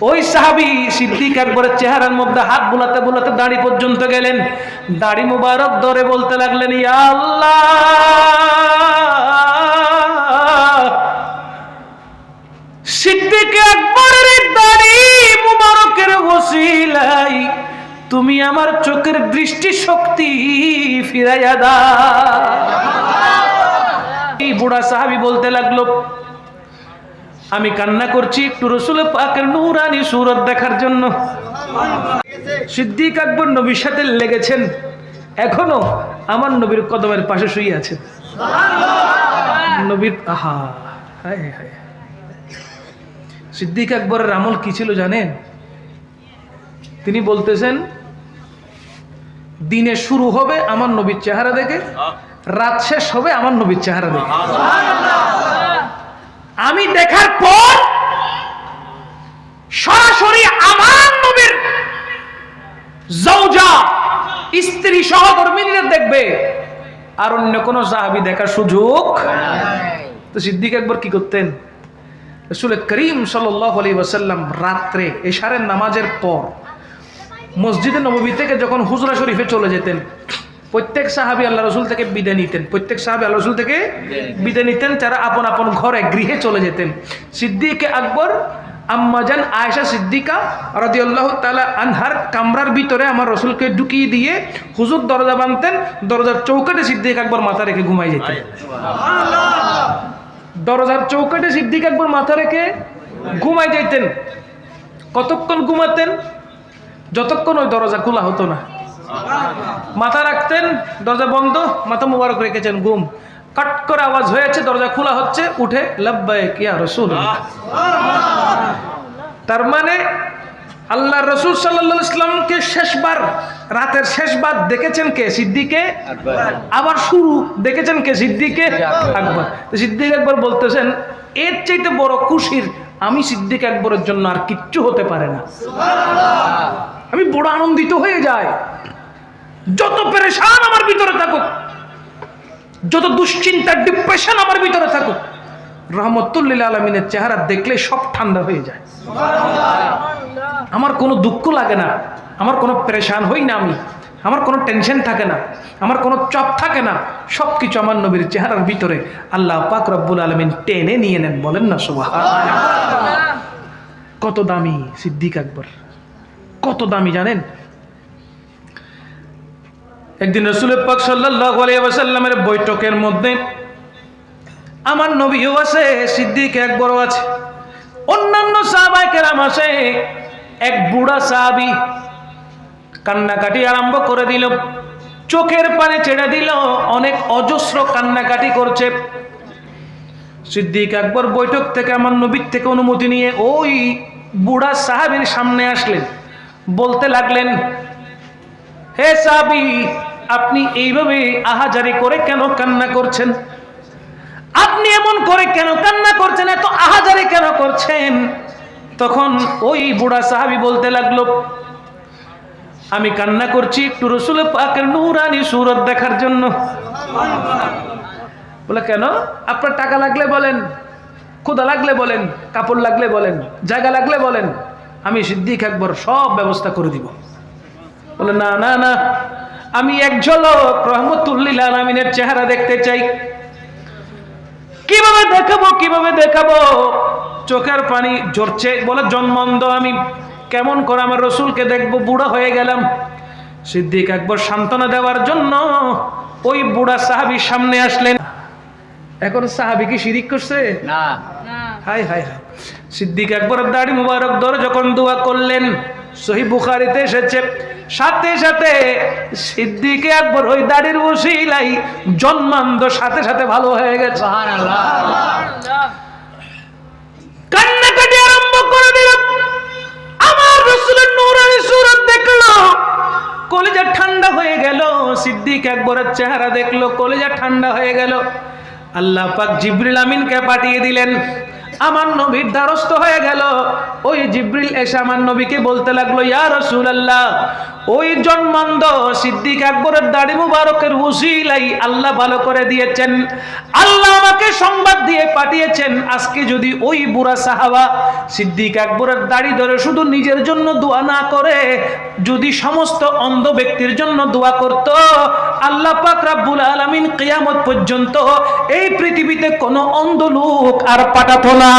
ওই সাহাবি সিদ্দিক একবারের চেহারার মধ্যে হাত বুলাতে বুলাতে দাড়ি পর্যন্ত গেলেন। দাড়ি মুবারক ধরে বলতে লাগলেন আল্লাহ, সিদ্দিক একবারের দাড়ি মুবারকের ওসিলাই তুমি আমার চোখের দৃষ্টি শক্তি ফিরাইয়া এই বুড়া সাহাবি বলতে লাগল আমি কান্না করছি একটু রসুল পাকের নুরানি সুরত দেখার জন্য। সিদ্দিক আকবর নবীর সাথে লেগেছেন। এখনও আমার নবীর কদমের পাশে শুয়ে আছেন। নবীর, আহা সিদ্দিক আকবরের আমল কি ছিল জানেন? তিনি বলতেছেন, দিনে শুরু হবে আমার নবীর চেহারা দেখে, রাত শেষ হবে আমার নবীর চেহারা দেখে। আমি দেখার পর সরাসরি আমার নবীর জৌজা স্ত্রী সহকর্মীরা দেখবে। আর অন্য কোন সাহাবি দেখার সুযোগ তো সিদ্দিক একবার কি করতেন? রসুল করিম সাল্লাহ আলী ওয়াসাল্লাম রাত্রে এশারের নামাজের পর মসজিদে নবী থেকে যখন হুজরা শরীফে চলে যেতেন প্রত্যেক সাহাবি আল্লাহ রসুল থেকে বিদায় নিতেন। প্রত্যেক সাহাবি আল্লাহ রসুল থেকে বিদায় নিতেন তারা আপন আপন ঘরে, গৃহে চলে যেতেন। সিদ্দিকে আকবর আম্মাজান আয়েশা সিদ্দিকা রাদিয়াল্লাহু তালা আনহার কামরার ভিতরে আমার রসুলকে ঢুকিয়ে দিয়ে হুজুর দরজা বাঁধতেন, দরজার চৌকাটে সিদ্দিক আকবর মাথা রেখে ঘুমাই যেতেন। দরজার চৌকাটে সিদ্দিক আকবর মাথা রেখে ঘুমাই যাইতেন। কতক্ষণ ঘুমাতেন? যতক্ষণ ওই দরজা খোলা হতো না। মাথা রাখতেন, দরজা বন্ধ, মাথা মুবারক রেখেছেন, ঘুম। কাট করে আওয়াজ হয়েছে, দরজা খোলা হচ্ছে, উঠে রসুল তার মানে আল্লাহ রসুল সাল্লাহ ইসলামকে শেষবার, রাতের শেষবার দেখেছেন কে? সিদ্দিকে? আবার শুরু, দেখেছেন কে? সিদ্দিকে? আকবর। সিদ্দিক একবার বলতেছেন, এর চাইতে বড় খুশির আমি সিদ্দিক একবারের জন্য আর কিচ্ছু হতে পারে না। আমি বড় আনন্দিত হয়ে যাই। যত পেরেশান আমার ভিতরে থাকুক যত দুশ্চিন্তা ডিপ্রেশন আমার ভিতরে থাকুক রহমতুল্লিল আলমিনের চেহারা দেখলে সব ঠান্ডা হয়ে যায়। আমার কোনো দুঃখ লাগে না আমার কোনো পেরেশান হই না আমি আমার কোনো টেনশন থাকে না আমার কোনো চাপ থাকে না সব কিছু আমার নবীর চেহারার ভিতরে আল্লাহ পাক রব্বুল আলমিন টেনে নিয়ে নেন বলেন না সুবাহ কত দামি সিদ্দিক আকবর কত দামি জানেন? একদিন রসুল পাক সাল্লাহ বৈঠকের মধ্যে আমার নবীও আছে, সিদ্দিক একবরও আছে, অন্যান্য সাহাবাই কেরাম আছে, এক বুড়া সাহাবি কান্নাকাটি আরম্ভ করে দিল, চোখের পানে ছেড়ে দিল, অনেক অজস্র কান্নাকাটি করছে। সিদ্দিক আকবর বৈঠক থেকে আমার নবীর থেকে অনুমতি নিয়ে ওই বুড়া সাহাবির সামনে আসলেন, বলতে লাগলেন, হে সাহাবি আপনি এইভাবে আহাজারি করে কেন কান্না করছেন? আপনি এমন করে কেন কান্না করছেন? এত আহাজারি কেন করছেন? তখন ওই বুড়া সাহাবি বলতে লাগল, আমি কান্না করছি একটু রসুল পাকের নুরানি সুরত দেখার জন্য। বলে, কেন? আপনার টাকা লাগলে বলেন ক্ষুদা লাগলে বলেন, কাপড় লাগলে বলেন, জায়গা লাগলে বলেন, আমি সিদ্দিক একবার সব ব্যবস্থা করে দিব। বলে, না না না আমি এক ঝলক রহমতুল্লিল আলমিনের চেহারা দেখতে চাই। কীভাবে দেখাবো কীভাবে দেখাবো? চোখের পানি ঝরছে বলে জন্মন্ধ আমি। কেমন করে আমার রসুলকে দেখব? বুড়া হয়ে গেলাম। সিদ্দিক একবার সান্ত্বনা দেওয়ার জন্য ওই বুড়া সাহাবির সামনে আসলেন। এখন সাহাবি কি শিরিক করছে? না। হাই হাই হাই সিদ্দিক একবার দাড়ি মুবারক ধরে যখন দোয়া করলেন সহি বুখারিতে এসেছে। সাথে সাথে সিদ্দিক একবার ওই দাড়ির বসিলাই জন্মান্ধ সাথে সাথে ভালো হয়ে গেছে। কান্নাকাটি আরম্ভ করে দিল। আমার রসুলের নূরানি সুরত দেখল। কলেজা ঠান্ডা হয়ে গেল। সিদ্দিক একবারের চেহারা দেখল। কলেজা ঠান্ডা হয়ে গেল। আল্লাহ পাক জিবরিল আমিনকে পাঠিয়ে দিলেন। আমার নবীর দ্বারস্থ হয়ে গেল। ওই জিব্রিল এসে আমার নবীকে বলতে লাগল, ইয়া রসুল আল্লাহ ওই জন্মান্ধ সিদ্দিক আকবরের দাড়ি মুবারকের উসিলাই আল্লাহ ভালো করে দিয়েছেন। আল্লাহ আমাকে সংবাদ দিয়ে পাঠিয়েছেন, আজকে যদি ওই বুড়া সাহাবা সিদ্দিক আকবরের দাড়ি ধরে শুধু নিজের জন্য দোয়া না করে, যদি সমস্ত অন্ধ ব্যক্তির জন্য দোয়া করত, আল্লাহ পাক রাব্বুল আলামিন কিয়ামত পর্যন্ত এই পৃথিবীতে কোনো অন্ধ লোক আর পাঠাতো না।